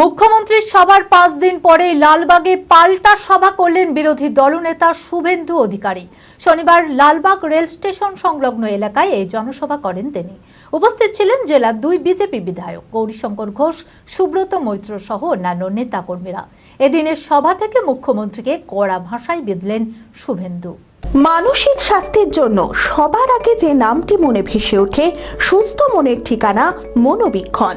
মুখ্যমন্ত্রীর সভার পাঁচ দিন পরে লালবাগে পাল্টা সভা করলেন বিরোধী দলনেতা শুভেন্দু অধিকারী। শনিবার লালবাগ রেল স্টেশন সংলগ্ন এলাকায় এই জনসভা করেন তিনি। উপস্থিত ছিলেন জেলার দুই বিজেপি বিধায়ক গৌরীশঙ্কর ঘোষ, সুব্রত মৈত্র সহ অন্যান্য নেতাকর্মীরা। এদিনের সভা থেকে মুখ্যমন্ত্রীকে কড়া ভাষায় বিঁধলেন শুভেন্দু। মানসিক স্বাস্থ্যের জন্য সবার আগে যে নামটি মনে ভেসে ওঠে, সুস্থ মনের ঠিকানা মনোবীক্ষণ।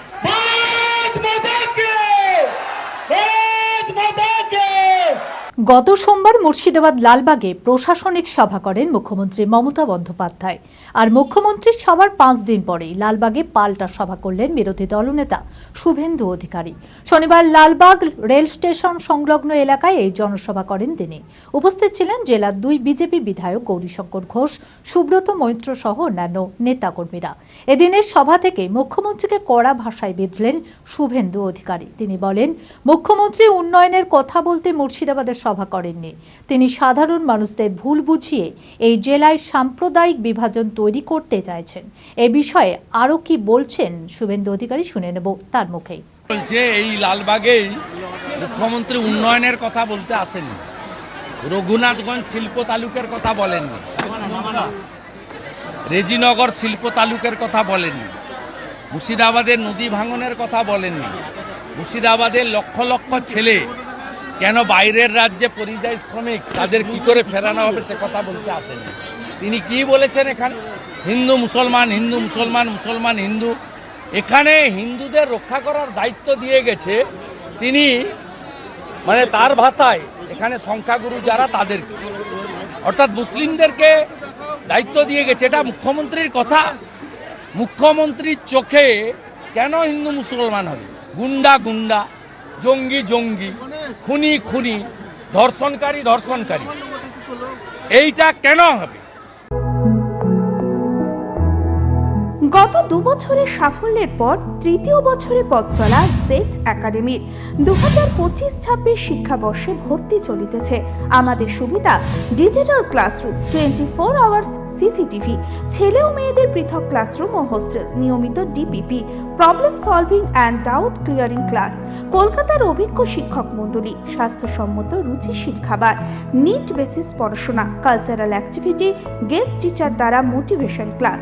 গত সোমবার মুর্শিদাবাদ লালবাগে প্রশাসনিক সভা করেন মুখ্যমন্ত্রী মমতা বন্দ্যোপাধ্যায়। আর মুখ্যমন্ত্রীর সভার পাঁচ দিন পরেই লালবাগে পাল্টা সভা করলেন বিরোধী দলনেতা শুভেন্দু অধিকারী। শনিবার লালবাগ রেল স্টেশন সংলগ্ন এলাকায় এই জনসভা করেন তিনি। উপস্থিত ছিলেন জেলার দুই বিজেপি বিধায়ক গৌরীশঙ্কর ঘোষ, সুব্রত মৈত্র সহ অন্যান্য নেতাকর্মীরা। এদিনের সভা থেকে মুখ্যমন্ত্রীকে কড়া ভাষায় বিঁধলেন শুভেন্দু অধিকারী। তিনি বলেন, মুখ্যমন্ত্রী উন্নয়নের কথা বলতে মুর্শিদাবাদের সভা করেননি। তিনি সাধারণ মানুষদের ভুল বুঝিয়ে এই জেলায় সাম্প্রদায়িক বিভাজন তৈরি করতে চাইছেন। এ বিষয়ে আরও কি বলছেন শুভেন্দু অধিকারী শুনে নেব তার মুখেই। বলছে এই লালবাগেই মুখ্যমন্ত্রী উন্নয়নের কথা বলতে আসেননি। রঘুনাথগঞ্জ শিল্প তালুকের কথা বলেননি। রেজিনগর শিল্প তালুকের কথা বলেননি। মুর্শিদাবাদের নদী ভাঙনের কথা বলেননি। মুর্শিদাবাদের লক্ষ লক্ষ ছেলে কেন বাইরের রাজ্যে পরিযায়ী শ্রমিক তাদের কি করে ফেরানো হবে সে কথা বলতে আসেনি। তিনি কি বলেছেন এখানে? হিন্দু, মুসলমান হিন্দু, মুসলমান মুসলমান, হিন্দু। এখানে হিন্দুদের রক্ষা করার দায়িত্ব দিয়ে গেছে তিনি মানে তার ভাষায় এখানে সংখ্যাগুরু যারা তাদের অর্থাৎ মুসলিমদেরকে দায়িত্ব দিয়ে গেছে। এটা মুখ্যমন্ত্রীর কথা। মুখ্যমন্ত্রীর চোখে কেন হিন্দু, মুসলমান হবে? গুন্ডা গুন্ডা, জঙ্গি জঙ্গি। খুনি খুনি, ধর্ষণকারী ধর্ষণকারী। এইটা কেন হবে? গত দু বছরের সাফল্যের পর তৃতীয় বছরে পথ চলা জেট একাডেমির দু হাজার পঁচিশ, ছাব্বিশ শিক্ষাবর্ষে ভর্তি চলিতেছে। আমাদের সুবিধা, digital classroom twenty four hours, CCTV. ছেলে ও মেয়েদের পৃথক ক্লাসরুম ও হোস্টেল, নিয়মিত DPP. Problem solving and doubt clearing class কলকাতার অভিজ্ঞ শিক্ষক মণ্ডলী, স্বাস্থ্যসম্মত রুচিশীল খাবার নিট বেসিস পড়াশোনা কালচারাল অ্যাক্টিভিটি গেস্ট টিচার দ্বারা মোটিভেশন ক্লাস